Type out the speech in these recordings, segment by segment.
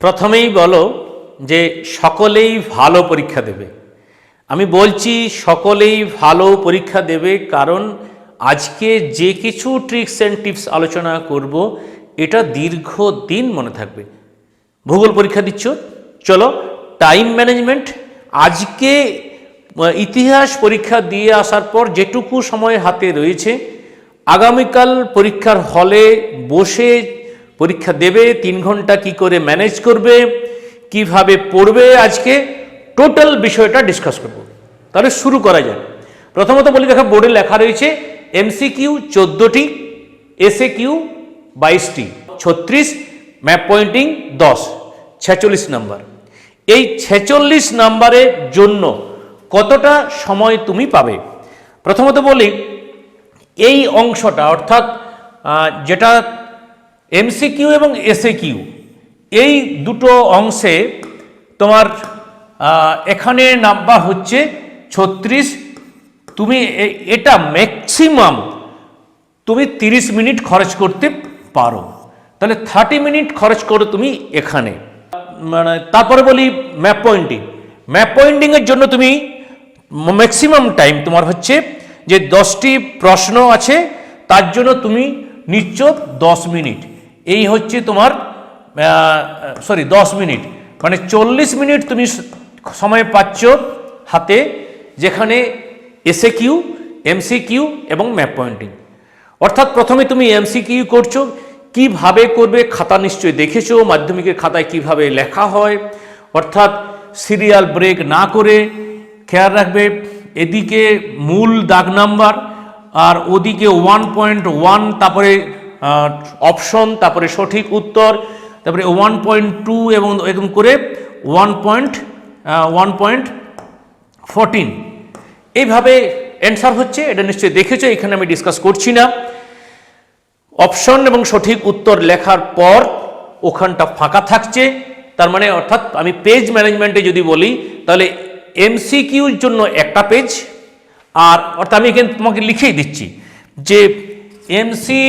প্রথমেই বলো যে সকলেই ভালো পরীক্ষা দেবে। আমি বলছি সকলেই ভালো পরীক্ষা দেবে কারণ আজকে যে কিছু ট্রিক্স অ্যান্ড টিপস আলোচনা করব, এটা দীর্ঘদিন মনে থাকবে। ভূগোল পরীক্ষা দিচ্ছ? চলো টাইম ম্যানেজমেন্ট আজকে ইতিহাস পরীক্ষা দিয়ে আসার পর যেটুকু সময় হাতে রয়েছে, আগামীকাল পরীক্ষার হলে বসে পরীক্ষা দেবে, তিন ঘণ্টা কি করে ম্যানেজ করবে, কীভাবে পড়বে আজকে টোটাল বিষয়টা ডিসকাস করব। তাহলে শুরু করা যায় প্রথমত বলি, দেখো, বোর্ডে লেখা রয়েছে এমসিকিউ চোদ্দোটি এসএ কিউ বাইশটি, ছত্রিশ ম্যাপ পয়েন্টিং দশ, ছেচল্লিশ নাম্বার এই ছেচল্লিশ নাম্বারের জন্য কতটা সময় তুমি পাবে? প্রথমত বলি, এই অংশটা, অর্থাৎ যেটা এমসিকিউ এবং এসএ কিউ এই দুটো অংশে তোমার এখানে নাম্বার হচ্ছে ছত্রিশ। তুমি এটা ম্যাক্সিমাম তুমি 30 মিনিট খরচ করতে পারো। তাহলে থার্টি মিনিট খরচ করো তুমি এখানে। মানে তারপরে বলি ম্যাপ পয়েন্টিং। ম্যাপ পয়েন্টিংয়ের জন্য তুমি ম্যাক্সিমাম টাইম তোমার হচ্ছে যে দশটি প্রশ্ন আছে, তার জন্য তুমি নিচ্ছ দশ মিনিট। এই হচ্ছে তোমার সরি দশ মিনিট। মানে চল্লিশ মিনিট তুমি সময় পাচ্ছ হাতে, যেখানে এসএ কিউ এমসি কিউ এবং ম্যাপ পয়েন্টিং অর্থাৎ প্রথমে তুমি এমসি কিউ করছ, কীভাবে করবে খাতা নিশ্চয়ই দেখেছ, মাধ্যমিকের খাতায় কীভাবে লেখা হয়। অর্থাৎ সিরিয়াল ব্রেক না করে খেয়াল রাখবে, এদিকে মূল দাগ নাম্বার আর ওদিকে ওয়ান পয়েন্ট ওয়ান তারপরে অপশন তারপরে সঠিক উত্তর, তারপরে ওয়ান পয়েন্ট টু এবং এরকম করে one point one point fourteen এইভাবে অ্যান্সার হচ্ছে, এটা নিশ্চয়ই দেখেছ, এখানে আমি ডিসকাস করছি না। অপশন এবং সঠিক উত্তর লেখার পর ওখানটা ফাঁকা থাকছে, তার মানে অর্থাৎ আমি পেজ ম্যানেজমেন্টে যদি বলি, তাহলে এমসিকিউর জন্য একটা পেজ আর অর্থাৎ আমি এখানে তোমাকে লিখেই দিচ্ছি যে এমসি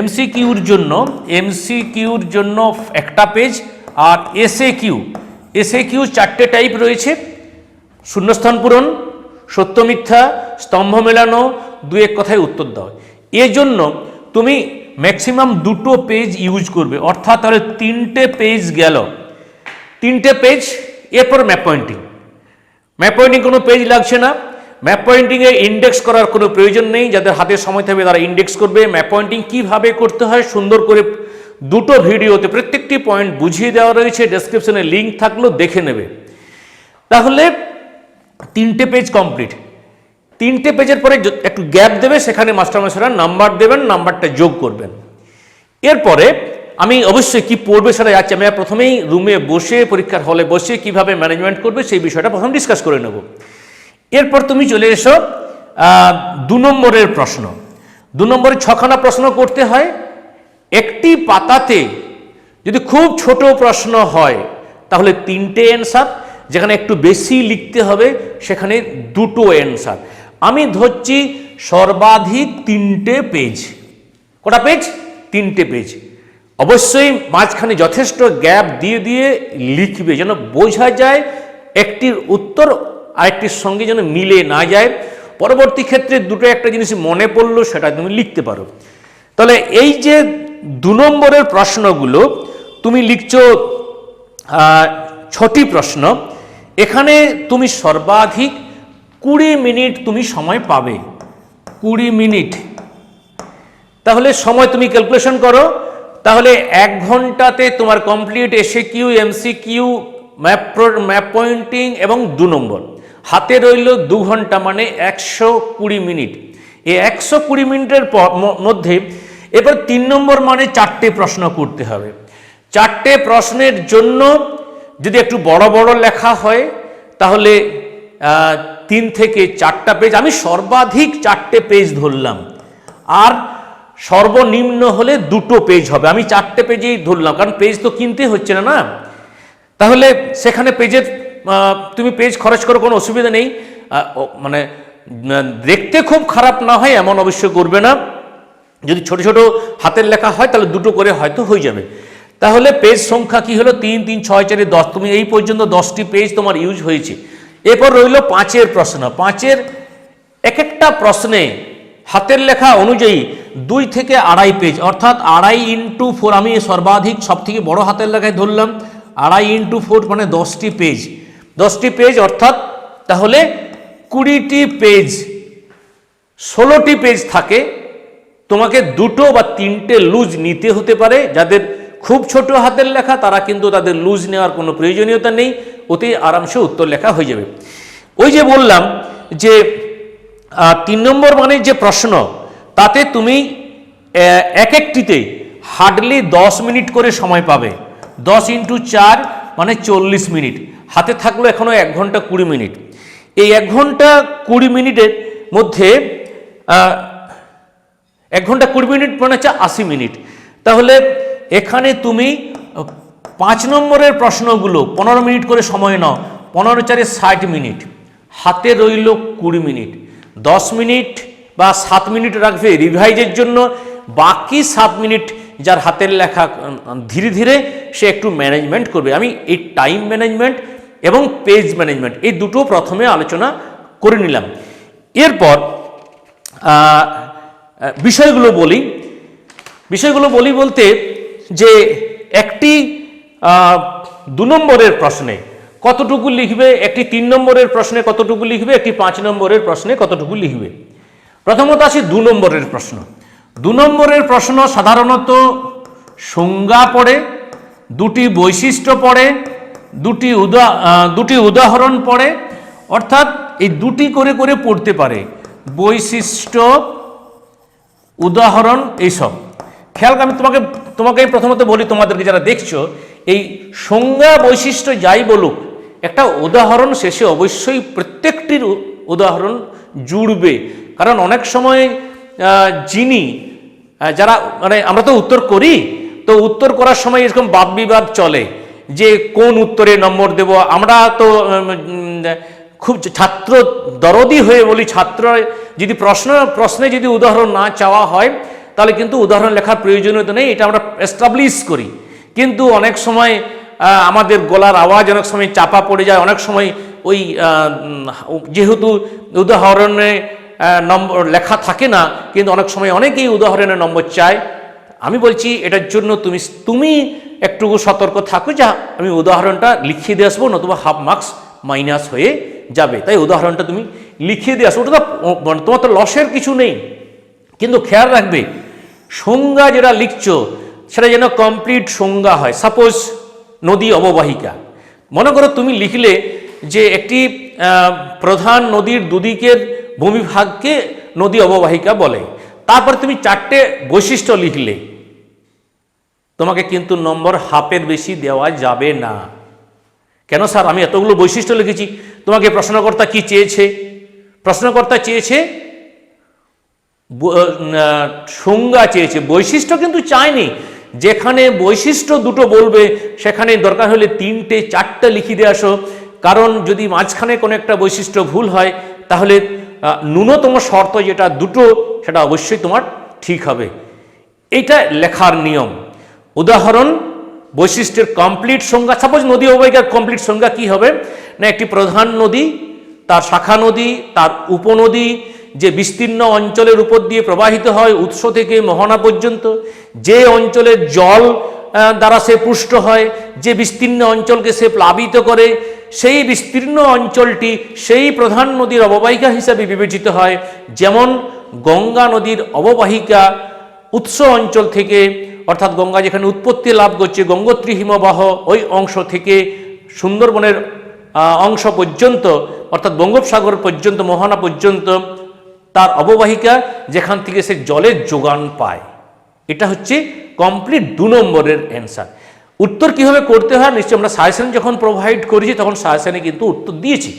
এমসিকিউর জন্য এমসিকিউর জন্য একটা পেজ আর এসএ কিউ এসএ কিউ চারটে টাইপ রয়েছে। শূন্যস্থান পূরণ, সত্য মিথ্যা, স্তম্ভ মেলানো, দু এক কথায় উত্তর দাও এজন্য তুমি ম্যাক্সিমাম দুটো পেজ ইউজ করবে। অর্থাৎ তাহলে তিনটে পেজ গেল। তিনটে পেজ এরপর ম্যাপ পয়েন্টিং ম্যাপ পয়েন্টিং কোনো পেজ লাগছে না। ম্যাপ পয়েন্টিংয়ে ইন্ডেক্স করার কোনো প্রয়োজন নেই। যাদের হাতে সময় থাকবে তারা ইন্ডেক্স করবে। ম্যাপ পয়েন্টিং কীভাবে করতে হয় সুন্দর করে দুটো ভিডিওতে প্রত্যেকটি পয়েন্ট বুঝিয়ে দেওয়া রয়েছে। ডেসক্রিপশনে লিঙ্ক থাকলেও দেখে নেবে। তাহলে তিনটে পেজ কমপ্লিট তিনটে পেজের পরে একটু গ্যাপ দেবে, সেখানে মাস্টারমশাইরা নাম্বার দেবেন নাম্বারটা যোগ করবেন। এরপরে আমি অবশ্যই কি পড়বে সেটা যাচ্ছে। আমি প্রথমেই রুমে বসে, পরীক্ষার হলে বসে কীভাবে ম্যানেজমেন্ট করবে সেই বিষয়টা প্রথম ডিসকাস করে নেব। এরপর তুমি চলে এসো দু নম্বরের প্রশ্ন। দু নম্বরে ছখানা প্রশ্ন করতে হয়। একটি পাতাতে যদি খুব ছোট প্রশ্ন হয়, তাহলে তিনটে অ্যান্সার যেখানে একটু বেশি লিখতে হবে, সেখানে দুটো অ্যান্সার আমি ধরছি সর্বাধিক তিনটে পেজ কটা পেজ তিনটে পেজ অবশ্যই মাঝখানে যথেষ্ট গ্যাপ দিয়ে দিয়ে লিখবে, যেন বোঝা যায় একটির উত্তর আরেকটির সঙ্গে যেন মিলে না যায়। পরবর্তী ক্ষেত্রে দুটো একটা জিনিস মনে পড়ল, সেটা তুমি লিখতে পারো। তাহলে এই যে দু নম্বরের প্রশ্নগুলো, তুমি লিখছো ছটি প্রশ্ন। এখানে তুমি সর্বাধিক কুড়ি মিনিট তুমি সময় পাবে। কুড়ি মিনিট। তাহলে সময় তুমি ক্যালকুলেশন করো। তাহলে এক ঘন্টাতে তোমার complete SA Q MC Q map map pointing এবং দু নম্বর। হাতে রইল দু ঘণ্টা মানে একশো কুড়ি মিনিট। এই একশো কুড়ি মিনিটের মধ্যে এবার তিন নম্বর মানে চারটে প্রশ্ন করতে হবে। চারটে প্রশ্নের জন্য যদি একটু বড় বড় লেখা হয়, তাহলে তিন থেকে চারটা পেজ, আমি সর্বাধিক চারটে পেজ ধরলাম। আর সর্বনিম্ন হলে দুটো পেজ হবে। আমি চারটে পেজেই ধরলাম, কারণ পেজ তো কিনতে হচ্ছে না না? তাহলে সেখানে পেজের তুমি পেজ খরচ করো, কোনো অসুবিধা নেই। মানে দেখতে খুব খারাপ না হয়, এমন অবশ্য করবে না। যদি ছোট ছোট হাতের লেখা হয়, তাহলে দুটো করে হয়তো হয়ে যাবে। তাহলে পেজ সংখ্যা কি হলো? তিন তিন, ছয়, চারে দশ। তুমি এই পর্যন্ত দশটি পেজ তোমার ইউজ হয়েছে। এরপর রইল পাঁচের প্রশ্ন। পাঁচের এক একটা প্রশ্নে হাতের লেখা অনুযায়ী দুই থেকে আড়াই পেজ অর্থাৎ আড়াই ইন্টু ফোর আমি সর্বাধিক সব থেকে বড় হাতের লেখায় ধরলাম, আড়াই ইন্টু ফোর মানে দশটি পেজ দশটি পেজ অর্থাৎ তাহলে কুড়িটি পেজ ষোলোটি পেজ থাকে। তোমাকে দুটো বা তিনটে লুজ নিতে হতে পারে। যাদের খুব ছোট হাতের লেখা, তারা কিন্তু তাদের লুজ নেওয়ার কোনো প্রয়োজনীয়তা নেই। অতি আরামসে উত্তর লেখা হয়ে যাবে। ওই যে বললাম যে তিন নম্বর মানে যে প্রশ্ন, তাতে তুমি এক একটিতে হার্ডলি দশ মিনিট করে সময় পাবে। দশ ইন্টু চার মানে চল্লিশ মিনিট। হাতে থাকল এখনও এক ঘণ্টা কুড়ি মিনিট। এই এক ঘণ্টা কুড়ি মিনিটের মধ্যে এক ঘণ্টা কুড়ি মিনিট মানে হচ্ছে আশি মিনিট। তাহলে এখানে তুমি পাঁচ নম্বরের প্রশ্নগুলো, পনেরো মিনিট করে সময় নাও, পনেরো চারে ষাট মিনিট। হাতে রইল কুড়ি মিনিট। দশ মিনিট বা সাত মিনিট রাখবে রিভাইজের জন্য, বাকি সাত মিনিট যার হাতের লেখা ধীরে ধীরে সে একটু ম্যানেজমেন্ট করবে। আমি এই টাইম ম্যানেজমেন্ট এবং পেজ ম্যানেজমেন্ট এই দুটো প্রথমে আলোচনা করে নিলাম। এরপর বিষয়গুলো বলি। বিষয়গুলো বলি বলতে যে একটি দু নম্বরের প্রশ্নে কতটুকু লিখবে, একটি তিন নম্বরের প্রশ্নে কতটুকু লিখবে, একটি পাঁচ নম্বরের প্রশ্নে কতটুকু লিখবে? প্রথমত আসি দু নম্বরের প্রশ্ন। দু নম্বরের প্রশ্ন সাধারণত সংজ্ঞা পড়ে, দুটি বৈশিষ্ট্য পড়ে দুটি উদা দুটি উদাহরণ পড়ে, অর্থাৎ এই দুটি করে করে পড়তে পারে। বৈশিষ্ট্য, উদাহরণ এইসব। খেয়াল আমি তোমাকে তোমাকে প্রথমত বলি, তোমাদেরকে যারা দেখছ, এই সংজ্ঞা বৈশিষ্ট্য যাই বলুক, একটা উদাহরণ শেষে অবশ্যই প্রত্যেকটির উদাহরণ জুড়বে। কারণ অনেক সময় যিনি যারা মানে আমরা তো উত্তর করি, তো উত্তর করার সময় এরকম বাদ বিবাদ চলে। যে কোন উত্তরে নম্বর দেব? আমরা তো খুব ছাত্র দরদি হয়ে বলি, ছাত্র যদি প্রশ্ন, প্রশ্নে যদি উদাহরণ না চাওয়া হয়, তাহলে কিন্তু উদাহরণ লেখার প্রয়োজনীয়তা নেই, এটা আমরা এস্টাবলিশ করি। কিন্তু অনেক সময় আমাদের গলার আওয়াজ অনেক সময় চাপা পড়ে যায়, অনেক সময় ওই যেহেতু উদাহরণে নম্বর লেখা থাকে না, কিন্তু অনেক সময় অনেকেই উদাহরণের নম্বর চায়। আমি বলছি, এটার জন্য তুমি তুমি একটু সতর্ক থাকো, যা আমি উদাহরণটা লিখিয়ে দিয়ে আসব, নতুবা হাফ মার্কস মাইনাস হয়ে যাবে। তাই উদাহরণটা তুমি লিখিয়ে দিয়ে আসো। ওটা তো মানে তোমার তো লসের কিছু নেই। কিন্তু খেয়াল রাখবে, সংজ্ঞা যেটা লিখছো, সেটা যেন কমপ্লিট সংজ্ঞা হয়। সাপোজ নদী অববাহিকা। মনে করো তুমি লিখলে যে একটি প্রধান নদীর দুদিকের ভূমিভাগকে নদী অববাহিকা বলে। তারপর তুমি চারটে বৈশিষ্ট্য লিখলে। তোমাকে কিন্তু নম্বর হাফের বেশি দেওয়া যাবে না। কেন স্যার? আমি এতগুলো বৈশিষ্ট্য লিখেছি। তোমাকে প্রশ্নকর্তা কি চেয়েছে? প্রশ্নকর্তা চেয়েছে সংজ্ঞা চেয়েছে। বৈশিষ্ট্য কিন্তু চায়নি। যেখানে বৈশিষ্ট্য দুটো বলবে, সেখানে দরকার হলে তিনটে, চারটে লিখে দিয়ে আসো। কারণ যদি মাঝখানে কোনো একটা বৈশিষ্ট্য ভুল হয়, তাহলে ন্যূনতম শর্ত যেটা দুটো, সেটা অবশ্যই তোমার ঠিক হবে। এটা লেখার নিয়ম। উদাহরণ, বৈশিষ্ট্যের কমপ্লিট সংজ্ঞা সাপোজ নদী অববাহিকার কমপ্লিট সংজ্ঞা কি হবে? না, একটি প্রধান নদী, তার শাখা নদী, তার উপনদী, যে বিস্তীর্ণ অঞ্চলের উপর দিয়ে প্রবাহিত হয়, উৎস থেকে মোহনা পর্যন্ত, যে অঞ্চলের জল দ্বারা সে পুষ্ট হয়, যে বিস্তীর্ণ অঞ্চলকে সে প্লাবিত করে, সেই বিস্তীর্ণ অঞ্চলটি সেই প্রধান নদীর অববাহিকা হিসাবে বিবেচিত হয়। যেমন গঙ্গা নদীর অববাহিকা উৎস অঞ্চল থেকে অর্থাৎ গঙ্গা যেখানে উৎপত্তি লাভ করছে, গঙ্গোত্রী হিমবাহ ওই অংশ থেকে সুন্দরবনের অংশ পর্যন্ত, অর্থাৎ বঙ্গোপসাগর পর্যন্ত, মোহনা পর্যন্ত, তার অববাহিকা যেখান থেকে সে জলের যোগান পায়। এটা হচ্ছে কমপ্লিট দু নম্বরের অ্যান্সার উত্তর কীভাবে করতে হয় নিশ্চয়ই আমরা সাজেশন যখন প্রোভাইড করেছি, তখন সাজেশনে কিন্তু উত্তর দিয়েছি।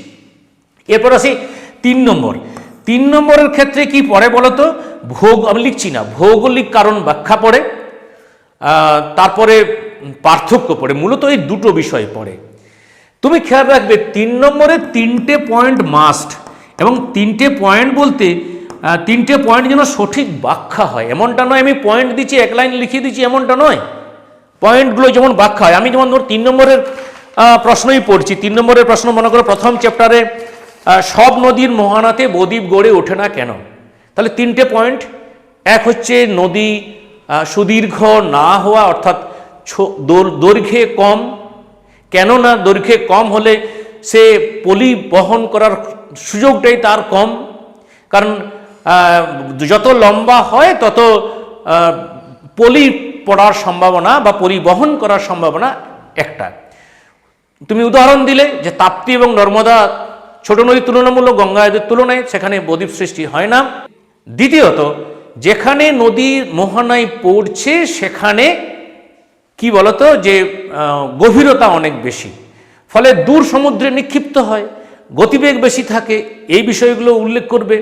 এরপর আসি তিন নম্বর। তিন নম্বরের ক্ষেত্রে কি পড়ে বলতো? ভৌগ আমি লিখছি না। ভৌগোলিক কারণ ব্যাখ্যা পড়ে। তারপরে পার্থক্য পড়ে, মূলত এই দুটো বিষয় পড়ে। তুমি খেয়াল রাখবে, তিন নম্বরে তিনটে পয়েন্ট মাস্ট এবং তিনটে পয়েন্ট বলতে তিনটে পয়েন্ট যেন সঠিক ব্যাখ্যা হয়। এমনটা নয়, আমি পয়েন্ট দিচ্ছি, এক লাইন লিখিয়ে দিচ্ছি, এমনটা নয়। পয়েন্টগুলো যেমন ব্যাখ্যা হয়, আমি যেমন ধর তিন নম্বরের প্রশ্নই পড়ছি, তিন নম্বরের প্রশ্ন মনে করো প্রথম চ্যাপ্টারে সব নদীর মোহানাতে বদ্বীপ গড়ে ওঠে না কেন? তাহলে তিনটে পয়েন্ট, এক হচ্ছে নদী সুদীর্ঘ না হওয়া অর্থাৎ দৈর্ঘ্যে কম, কেননা দৈর্ঘ্যে কম হলে সে পলি বহন করার সুযোগটাই তার কম। কারণ যত লম্বা হয় তত পলি পড়ার সম্ভাবনা বা পরিবহন করার সম্ভাবনা একটা। তুমি উদাহরণ দিলে যে তাপ্তি এবং নর্মদা ছোট নদীর তুলনামূলক গঙ্গা নদীর তুলনায় সেখানে বদ্বীপ সৃষ্টি হয় না। দ্বিতীয়ত যেখানে নদী মোহনায় পড়ছে, সেখানে কি বলতো, যে গভীরতা অনেক বেশি। ফলে দূর সমুদ্রে নিক্ষিপ্ত হয়, গতিবেগ বেশি থাকে, এই বিষয়গুলো উল্লেখ করবে।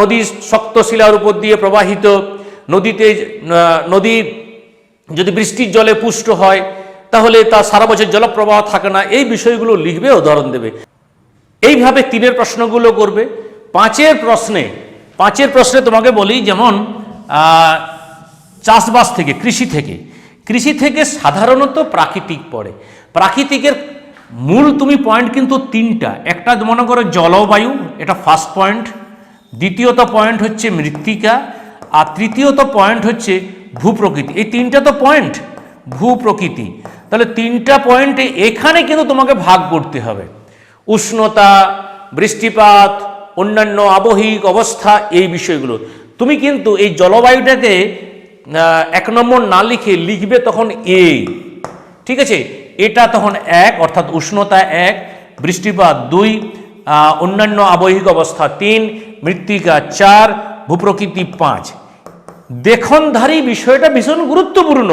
নদী শক্ত শিলার উপর দিয়ে প্রবাহিত, নদীতে নদী যদি বৃষ্টির জলে পুষ্ট হয়, তাহলে তা সারা বছর জলপ্রবাহ থাকে না, এই বিষয়গুলো লিখবে উদাহরণ দেবে। এইভাবে তিনের প্রশ্নগুলো করবে। পাঁচের প্রশ্নে পাঁচের প্রশ্নে তোমাকে বলি, যেমন চাষবাস থেকে, কৃষি থেকে। কৃষি থেকে সাধারণত প্রাকৃতিক পড়ে। প্রাকৃতিকের মূল তুমি পয়েন্ট কিন্তু তিনটা। একটা মনে করো জলবায়ু, এটা ফার্স্ট পয়েন্ট। দ্বিতীয়ত পয়েন্ট হচ্ছে মৃত্তিকা, আর তৃতীয়ত পয়েন্ট হচ্ছে ভূপ্রকৃতি। এই তিনটা তো পয়েন্ট, ভূপ্রকৃতি। তাহলে তিনটা পয়েন্টে এখানে কিন্তু তোমাকে ভাগ করতে হবে। উষ্ণতা, বৃষ্টিপাত অন্যান্য আবহিক অবস্থা এই বিষয়গুলো। তুমি কিন্তু এই জলবায়ুটাকে এক নম্বর না লিখে লিখবে তখন এ। ঠিক আছে? এটা তখন এক, অর্থাৎ উষ্ণতা এক, বৃষ্টিপাত দুই অন্যান্য আবহিক অবস্থা তিন, মৃত্তিকা চার, ভূপ্রকৃতি পাঁচ। দেখনধারী বিষয়টা ভীষণ গুরুত্বপূর্ণ।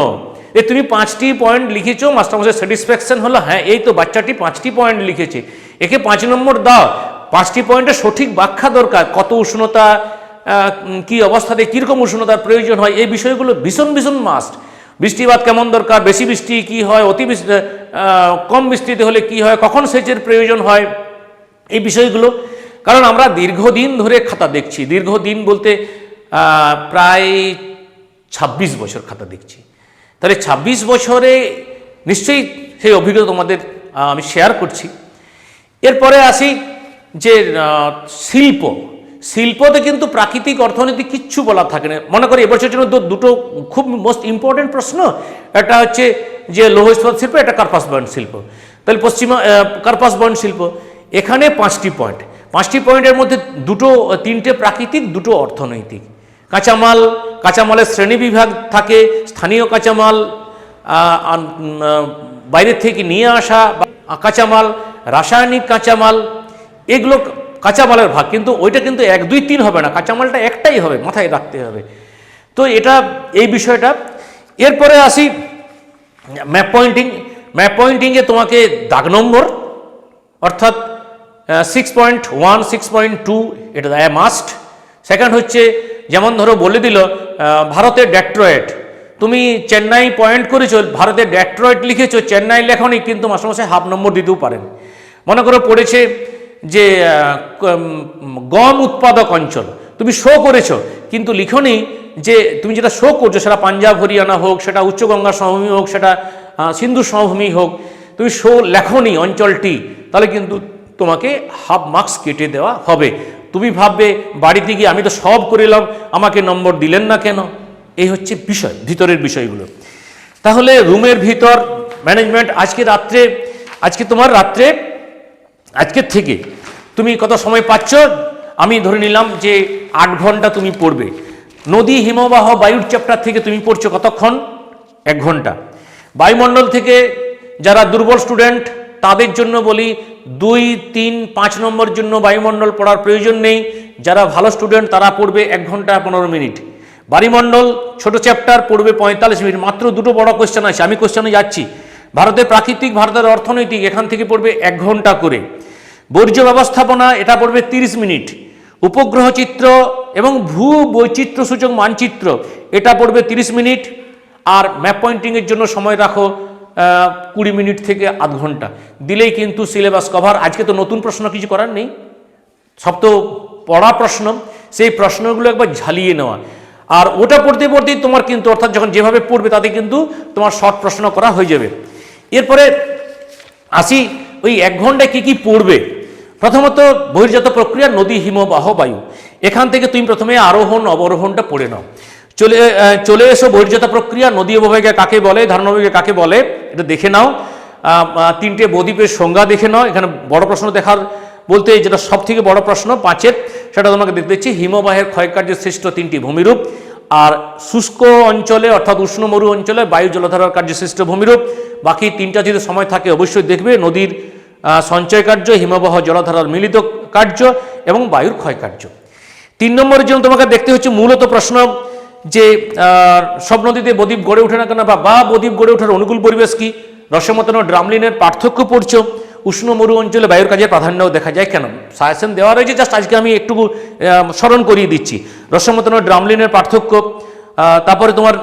এ, তুমি পাঁচটি পয়েন্ট লিখেছো, মাস্টারমশাই, স্যাটিসফ্যাকশন হলো হ্যাঁ এই তো বাচ্চাটি পাঁচটি পয়েন্ট লিখেছে। একে পাঁচ নম্বর দাও। পাঁচটি পয়েন্টের সঠিক ব্যাখ্যা দরকার, কত উষ্ণতা কি অবস্থাতে, কীরকম উষ্ণতার প্রয়োজন হয়, এই বিষয়গুলো ভীষণ ভীষণ মাস্ট বৃষ্টিপাত কেমন দরকার, বেশি বৃষ্টি কি হয়, অতি বৃষ্টি কম বৃষ্টিতে হলে কি হয়, কখন সেচের প্রয়োজন হয়, এই বিষয়গুলো। কারণ আমরা দীর্ঘদিন ধরে খাতা দেখছি, দীর্ঘদিন বলতে প্রায় ২৬ বছর খাতা দেখছি। তাহলে ২৬ বছরে নিশ্চয়ই সেই অভিজ্ঞতা তোমাদের আমি শেয়ার করছি। এরপরে আসি যে শিল্প, শিল্পতে কিন্তু প্রাকৃতিক অর্থনীতি কিচ্ছু বলা থাকে না। মনে করি এবছর জন্য দুটো খুব মোস্ট ইম্পর্টেন্ট প্রশ্ন। একটা হচ্ছে যে লৌহ ইস্পাত শিল্প, একটা কার্পাস বয়ন শিল্প। তাহলে পশ্চিমা কার্পাস বয়ন শিল্প, এখানে পাঁচটি পয়েন্ট পাঁচটি পয়েন্টের মধ্যে দুটো, তিনটে প্রাকৃতিক, দুটো অর্থনৈতিক। কাঁচামাল, কাঁচামালের শ্রেণীবিভাগ থাকে, স্থানীয় কাঁচামাল বাইরের থেকে নিয়ে আসা কাঁচামাল, রাসায়নিক কাঁচামাল এগুলো কাঁচামালের ভাগ, কিন্তু ওইটা কিন্তু এক, দুই, তিন হবে না। কাঁচামালটা একটাই হবে, মাথায় রাখতে হবে। তো এটা, এই বিষয়টা। এরপরে আসি ম্যাপ পয়েন্টিং ম্যাপ পয়েন্টিংয়ে তোমাকে দাগ নম্বর, অর্থাৎ six point one six point two এটা মাস্ট সেকেন্ড হচ্ছে, যেমন ধরো বলে দিল ভারতের ডেট্রয়েট। তুমি চেন্নাই পয়েন্ট করেছ, ভারতের ডেট্রয়েট লিখেছো, চেন্নাই লেখনি, কিন্তু মাসে মাসে হাফ নম্বর দিতেও পারেন। মনে করো পড়েছে যে গম উৎপাদক অঞ্চল, তুমি শো করেছ। কিন্তু লিখনি যে, তুমি যেটা শো করছ, সেটা পাঞ্জাব, হরিয়ানা হোক, সেটা উচ্চগঙ্গা সমভূমি হোক, সেটা সিন্ধু সমভূমি হোক, তুমি শো লেখনি অঞ্চলটি, তাহলে কিন্তু তোমাকে হাফ মার্কস কেটে দেওয়া হবে। তুমি ভাববে, বাড়িতে গিয়ে আমি তো সব করে এলাম আমাকে নম্বর দিলেন না কেন? এই হচ্ছে বিষয়, ভিতরের বিষয়গুলো। তাহলে রুমের ভিতর ম্যানেজমেন্ট আজকে রাত্রে, আজকে তোমার রাত্রে আজকের থেকে তুমি কত সময় পাচ্ছ? আমি ধরে নিলাম যে আট ঘণ্টা তুমি পড়বে। নদী হিমবাহ বায়ুর চ্যাপ্টার থেকে তুমি পড়ছো কতক্ষণ? এক ঘণ্টা। বায়ুমণ্ডল থেকে যারা দুর্বল স্টুডেন্ট তাদের জন্য বলি দুই, তিন, পাঁচ নম্বর জন্য বায়ুমণ্ডল পড়ার প্রয়োজন নেই। যারা ভালো স্টুডেন্ট তারা পড়বে এক ঘণ্টা পনেরো মিনিট। বায়ুমণ্ডল ছোট চ্যাপ্টার পড়বে পঁয়তাল্লিশ মিনিট। মাত্র দুটো বড় কোশ্চেন আছে। আমি কোশ্চেনে যাচ্ছি। ভারতের প্রাকৃতিক, ভারতের অর্থনৈতিক, এখান থেকে পড়বে এক ঘণ্টা করে। বর্জ্য ব্যবস্থাপনা, এটা পড়বে তিরিশ মিনিট। উপগ্রহ চিত্র এবং ভূ বৈচিত্র্য সূচক মানচিত্র, এটা পড়বে তিরিশ মিনিট। আর ম্যাপ পয়েন্টিংয়ের জন্য সময় রাখো কুড়ি মিনিট থেকে আধ ঘণ্টা। দিলেই কিন্তু সিলেবাস কভার। আজকে তো নতুন প্রশ্ন কিছু করার নেই। সব তো পড়া প্রশ্ন। সেই প্রশ্নগুলো একবার ঝালিয়ে নেওয়া। আর ওটা পড়তে পড়তেই তোমার কিন্তু, অর্থাৎ যখন যেভাবে পড়বে তাতে কিন্তু তোমার শর্ট প্রশ্ন করা হয়ে যাবে। এরপরে আসি, ওই এক ঘন্টায় কি কি পড়বে? প্রথমত, বহির্জাত প্রক্রিয়া, নদী হিমবাহ বায়ু। এখান থেকে তুমি প্রথমে আরোহণ, অবরোহণটা পড়ে নাও। চলে চলে এসো, বহির্জাত প্রক্রিয়া, নদী অববাহিকা কাকে বলে ধারণাবিকা কাকে বলে, এটা দেখে নাও। তিনটে বদ্বীপের সংজ্ঞা দেখে নাও। এখানে বড় প্রশ্ন দেখার বলতে যেটা সব থেকে বড় প্রশ্ন, পাঁচের, সেটা তোমাকে দেখতে দিচ্ছি। হিমবাহের ক্ষয়কার্যের সৃষ্ট তিনটি ভূমিরূপ। আর শুষ্ক অঞ্চলে, অর্থাৎ উষ্ণ মরু অঞ্চলে, বায়ু জলধারার কার্যসৃষ্ট ভূমিরূপ। বাকি তিনটা যদি সময় থাকে, অবশ্যই দেখবে, নদীর সঞ্চয় কার্য, হিমবাহ, জলধারার মিলিত কার্য এবং বায়ুর ক্ষয় কার্য। তিন নম্বরের জন্য তোমাকে দেখতে হচ্ছে মূলত প্রশ্ন যে সব নদীতে বদ্বীপ গড়ে ওঠে না কেন বা বা বদ্বীপ গড়ে ওঠার অনুকূল পরিবেশ কি? রসমতন ও ড্রামলিনের পার্থক্য পড়ছো। উষ্ণ মরু অঞ্চলে বায়ুর কাজের প্রাধান্য দেখা যায় কেন? সাজেশন দেওয়া রয়েছে, জাস্ট আজকে আমি একটু স্মরণ করিয়ে দিচ্ছি। রসমতন ড্রামলিনের পার্থক্য তারপরে তোমার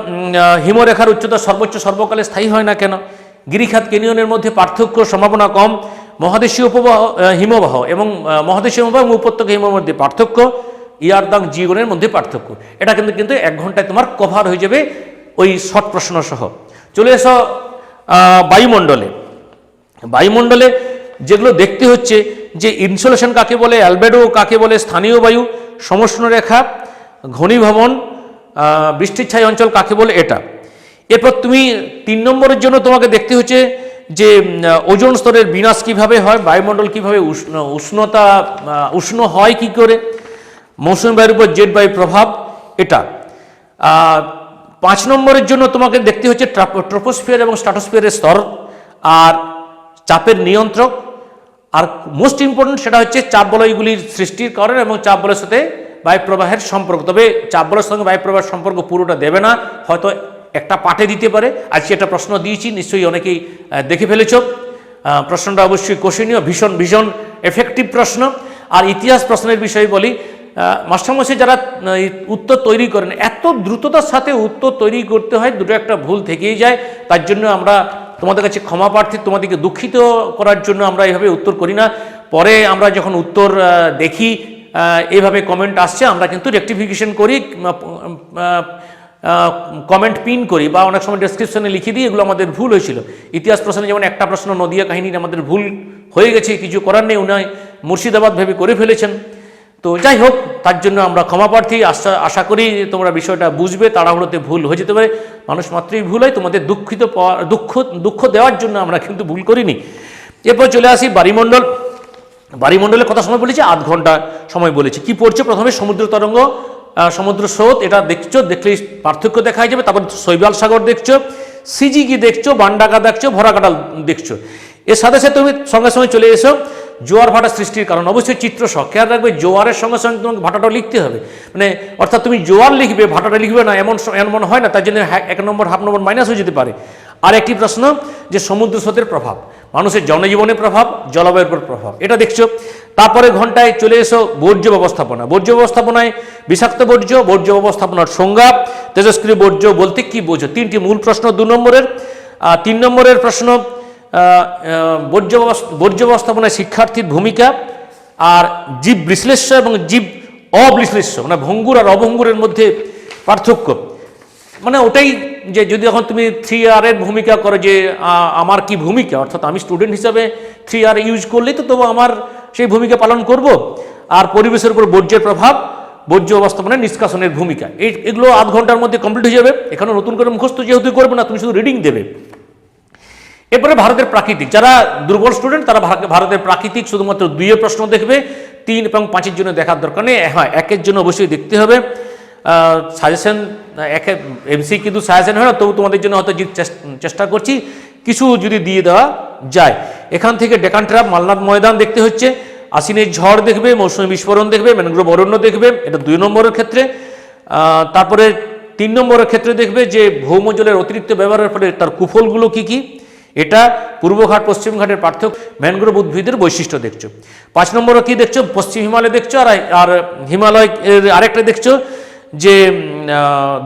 হিমরেখার উচ্চতা সর্বোচ্চ সর্বকালে স্থায়ী হয় না কেন? গিরিখাত কেনিয়নের মধ্যে পার্থক্য সম্ভাবনা কম। মহাদেশীয় উপবাহ হিমবাহ এবং মহাদেশীয় হিমবাহ এবং উপত্যকা হিমবাহের মধ্যে পার্থক্য ইয়ারদাং জীবনের মধ্যে পার্থক্য। এটা কিন্তু কিন্তু এক ঘন্টায় তোমার কভার হয়ে যাবে ওই শর্ট প্রশ্ন সহ। চলে এসো বায়ুমণ্ডলে। বায়ুমণ্ডলে যেগুলো দেখতে হচ্ছে যে ইনসুলেশন কাকে বলে অ্যালবেডো কাকে বলে, স্থানীয় বায়ু, সমষ্ণ রেখা, ঘনীভবন বৃষ্টির ছাই অঞ্চল কাকে বলে, এটা। এরপর তুমি তিন নম্বরের জন্য তোমাকে দেখতে হচ্ছে যে ওজোন স্তরের বিনাশ কীভাবে হয়, বায়ুমণ্ডল কীভাবে উষ্ণ, উষ্ণতা উষ্ণ হয় কি করে, মৌসুমী বায়ুর উপর জেট বায়ুর প্রভাব, এটা। পাঁচ নম্বরের জন্য তোমাকে দেখতে হচ্ছে ট্রপোস্ফিয়ার এবং স্ট্রাটোস্ফিয়ারের স্তর আর চাপের নিয়ন্ত্রক। আর মোস্ট ইম্পর্টেন্ট সেটা হচ্ছে চাপ বলয়গুলির সৃষ্টির কারণ এবং চাপ বলের সাথে বায়ুপ্রবাহের সম্পর্ক। তবে চাপ বলের সঙ্গে বায়ুপ্রবাহের সম্পর্ক পুরোটা দেবে না, হয়তো একটা পাঠে দিতে পারে। আজকে একটা প্রশ্ন দিয়েছি নিশ্চয়ই অনেকেই দেখে ফেলেছ। প্রশ্নটা অবশ্যই কোশনীয় ভীষণ ভীষণ এফেক্টিভ প্রশ্ন। আর ইতিহাস প্রশ্নের বিষয়ে বলি মাস্টারমশাই যারা উত্তর তৈরি করেন এত দ্রুততার সাথে উত্তর তৈরি করতে হয় দুটো একটা ভুল থেকেই যায়। তার জন্য আমরা তোমাদের কাছে ক্ষমা প্রার্থী তোমাদেরকে দুঃখিত করার জন্য আমরা এইভাবে উত্তর করি না। পরে আমরা যখন উত্তর দেখি আহ, এইভাবে কমেন্ট আসছে আমরা কিন্তু রেকটিফিকেশন করি কমেন্ট পিন করি বা অনেক সময় ডেসক্রিপশনে লিখে দিই, এগুলো আমাদের ভুল হয়েছিল। ইতিহাস প্রশ্নে যেমন একটা প্রশ্ন, নদিয়া কাহিনীর আমাদের ভুল হয়ে গেছে, কিছু করার নেই, উনি মুর্শিদাবাদ ভেবে করে ফেলেছেন। তো যাই হোক, তার জন্য আমরা ক্ষমা প্রার্থী, আশা আশা করি তোমরা বিষয়টা বুঝবে, তাড়াহুড়োতে ভুল হয়ে যেতে পারে। মানুষ মাত্রই ভুল হয়, তোমাদের দুঃখিত পাওয়া- দুঃখ দুঃখ দেওয়ার জন্য আমরা কিন্তু ভুল করিনি। এরপর চলে আসি বাড়িমণ্ডল বাড়িমণ্ডলের কথা সময় বলেছি, আধ ঘণ্টা সময় বলেছি। কি পড়ছে? প্রথমে সমুদ্র তরঙ্গ সমুদ্র স্রোত এটা দেখছ দেখলেই পার্থক্য দেখা যাবে। তারপর শৈবাল সাগর দেখছ সিজি কি দেখছ বান্ডাকা দেখছ ভরাকাটাল দেখছ। এর সাথে সাথে তুমি সঙ্গে সঙ্গে চলে এসো জোয়ার ভাটা সৃষ্টির কারণ। অবশ্যই চিত্র সহ খেয়াল রাখবে জোয়ারের সঙ্গে সঙ্গে তোমাকে ভাটাটা লিখতে হবে। মানে অর্থাৎ তুমি জোয়ার লিখবে ভাটাটা লিখবে না এমন এমন হয় না তার জন্য হ্যাঁ, এক নম্বর হাফ নম্বর মাইনাস হয়ে যেতে পারে। আর একটি প্রশ্ন যে সমুদ্র স্রোতের প্রভাব মানুষের জনজীবনের প্রভাব জলবায়ুর উপর প্রভাব। এটা দেখছ তারপরে ঘন্টায় চলে এসো বর্জ্য ব্যবস্থাপনা। বর্জ্য ব্যবস্থাপনায় বিষাক্ত বর্জ্য বর্জ্য ব্যবস্থাপনার সংজ্ঞা, তেজস্ক্রিয় বর্জ্য বলতে কি বোঝো? তিনটি মূল প্রশ্ন, দু নম্বরের তিন নম্বরের প্রশ্ন বর্জ্য বর্জ্য ব্যবস্থাপনায় শিক্ষার্থীর ভূমিকা আর জীব বিশ্লেষ্য এবং জীব অবিশ্লেষ্য মানে ভঙ্গুর আর অভঙ্গুরের মধ্যে পার্থক্য। মানে ওটাই যে যদি এখন তুমি থ্রি আরের ভূমিকা করো যে আমার কি ভূমিকা? অর্থাৎ আমি স্টুডেন্ট হিসাবে থ্রি আর ইউজ করলেই তো তবু আমার সেই ভূমিকা পালন করব। আর পরিবেশের উপর বর্জ্যের প্রভাব, বর্জ্য ব্যবস্থাপনায় নিষ্কাশনের ভূমিকা, এই, এগুলো আধ ঘণ্টার মধ্যে কমপ্লিট হয়ে যাবে। এখানে নতুন করে মুখস্থ যেহেতু করবে না, তুমি শুধু রিডিং দেবে। এরপরে ভারতের প্রাকৃতিক, যারা দুর্বল স্টুডেন্ট তারা ভারতের প্রাকৃতিক শুধুমাত্র দুইয়ের প্রশ্ন দেখবে, তিন এবং পাঁচের জন্য দেখার দরকার নেই। হ্যাঁ একের জন্য অবশ্যই দেখতে হবে। সাজেশন একে এমসি কিন্তু সাজেশন হয় না, তবু তোমাদের জন্য হয়তো চেষ্টা করছি। কিছু যদি দিয়ে দেওয়া যায়। এখান থেকে ডেকান ট্রাপ, মালনাথ ময়দান দেখতে হচ্ছে। আসিনের ঝড় দেখবে, মৌসুমী বিস্ফোরণ দেখবে ম্যানগ্রোভ অরণ্য দেখবে, এটা দুই নম্বরের ক্ষেত্রে। তারপরে তিন নম্বরের ক্ষেত্রে দেখবে যে ভৌমজলের অতিরিক্ত ব্যবহারের ফলে তার কুফলগুলো কি কি? এটা পূর্বঘাট পশ্চিমঘাটের পার্থক্য ম্যানগ্রোভ উদ্ভিদের বৈশিষ্ট্য দেখছ। পাঁচ নম্বরে কি দেখছ? পশ্চিম হিমালয় দেখছ, আর আর হিমালয় আরেকটা দেখছ যে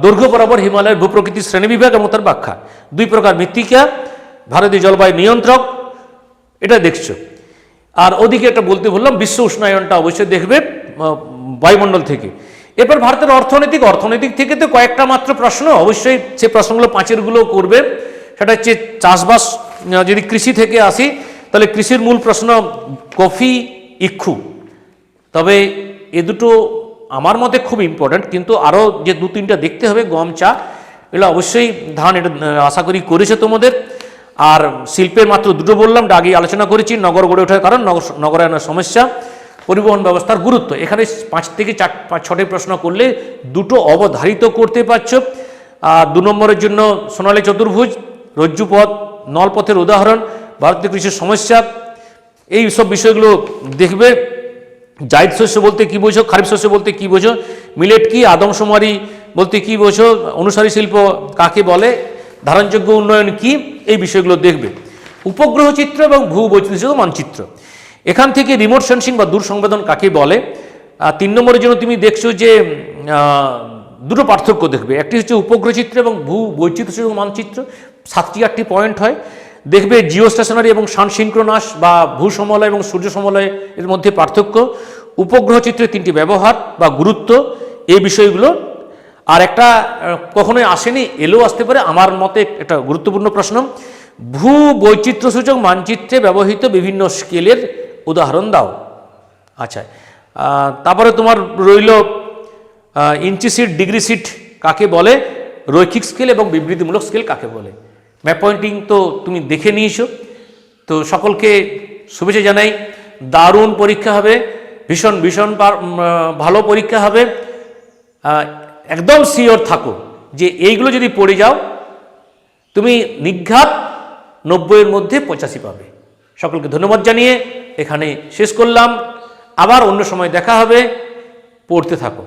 দৈর্ঘ্য বরাবর হিমালয়ের ভূপ্রকৃতির শ্রেণীবিভাগ এবং তার ব্যাখ্যা। দুই প্রকার মৃত্তিকা, ভারতীয় জলবায়ু নিয়ন্ত্রক এটা দেখছ। আর ওদিকে একটা বলতে বললাম, বিশ্ব উষ্ণায়নটা অবশ্যই দেখবে বায়ুমণ্ডল থেকে। এরপর ভারতের অর্থনৈতিক অর্থনৈতিক থেকে তো কয়েকটা মাত্র প্রশ্ন, অবশ্যই সে প্রশ্নগুলো পাঁচেরগুলো করবে। সেটা হচ্ছে চাষবাস যদি কৃষি থেকে আসি, তাহলে কৃষির মূল প্রশ্ন, কফি, ইক্ষু। তবে এ দুটো আমার মতে খুব ইম্পর্ট্যান্ট কিন্তু আরও যে দু তিনটা দেখতে হবে, গম, চা, এগুলো অবশ্যই ধান এটা আশা করি করেছে তোমাদের। আর শিল্পের মাত্র দুটো বললাম আগে আলোচনা করেছি, নগর গড়ে ওঠার কারণ, নগর নগরায়নের সমস্যা। পরিবহন ব্যবস্থার গুরুত্ব, এখানে পাঁচ থেকে চার, পাঁচ, ছটি প্রশ্ন করলে দুটো অবধারিত করতে পারছ। আর দু নম্বরের জন্য সোনালী চতুর্ভুজ রজ্জুপথ নলপথের উদাহরণ ভারতীয় কৃষির সমস্যা। এই সব বিষয়গুলো দেখবে। জায়দ শস্য বলতে কি বোঝো, খারিফ শস্য বলতে কি বোঝো, মিলেট কি, আদমশুমারি বলতে কি বোঝো, অনুসারী শিল্প কাকে বলে ধারণযোগ্য উন্নয়ন কি? এই বিষয়গুলো দেখবে। উপগ্রহ চিত্র এবং ভূ বৈচিত্র্য মানচিত্র। এখান থেকে রিমোট সেন্সিং বা দূর সংবেদন কাকে বলে? তিন নম্বরের জন্য তুমি দেখছ যে দুটো পার্থক্য দেখবে। একটি হচ্ছে উপগ্রহ চিত্র এবং ভূ বৈচিত্র্য মানচিত্র। সাতটি, আটটি পয়েন্ট হয়। দেখবে জিও স্টেশনারি এবং সান সিঙ্ক্রোনাস বা ভূ সমলয় এবং সূর্য সমলয় এর মধ্যে পার্থক্য। উপগ্রহ চিত্রের তিনটি ব্যবহার বা গুরুত্ব। এই বিষয়গুলো আর একটা কখনোই আসেনি, এলেও আসতে পারে, আমার মতে একটা গুরুত্বপূর্ণ প্রশ্ন। ভূ বৈচিত্র্য সূচক মানচিত্রে ব্যবহৃত বিভিন্ন স্কেলের উদাহরণ দাও। আচ্ছা তারপরে তোমার রইল ইঞ্চি সিট, ডিগ্রি সিট কাকে বলে, রৈখিক স্কেল এবং বিবৃতিমূলক স্কেল কাকে বলে। ম্যাপ পয়েন্টিং তো তুমি দেখে নিয়েছো। তো সকলকে শুভেচ্ছা জানাই। দারুণ পরীক্ষা হবে, ভীষণ ভীষণ ভালো পরীক্ষা হবে। একদম সিওর থাকো যে এইগুলো যদি পড়ে যাও, তুমি নিঘাত নব্বইয়ের মধ্যে পঁচাশি পাবে। সকলকে ধন্যবাদ জানিয়ে এখানে শেষ করলাম। আবার অন্য সময় দেখা হবে। পড়তে থাকো।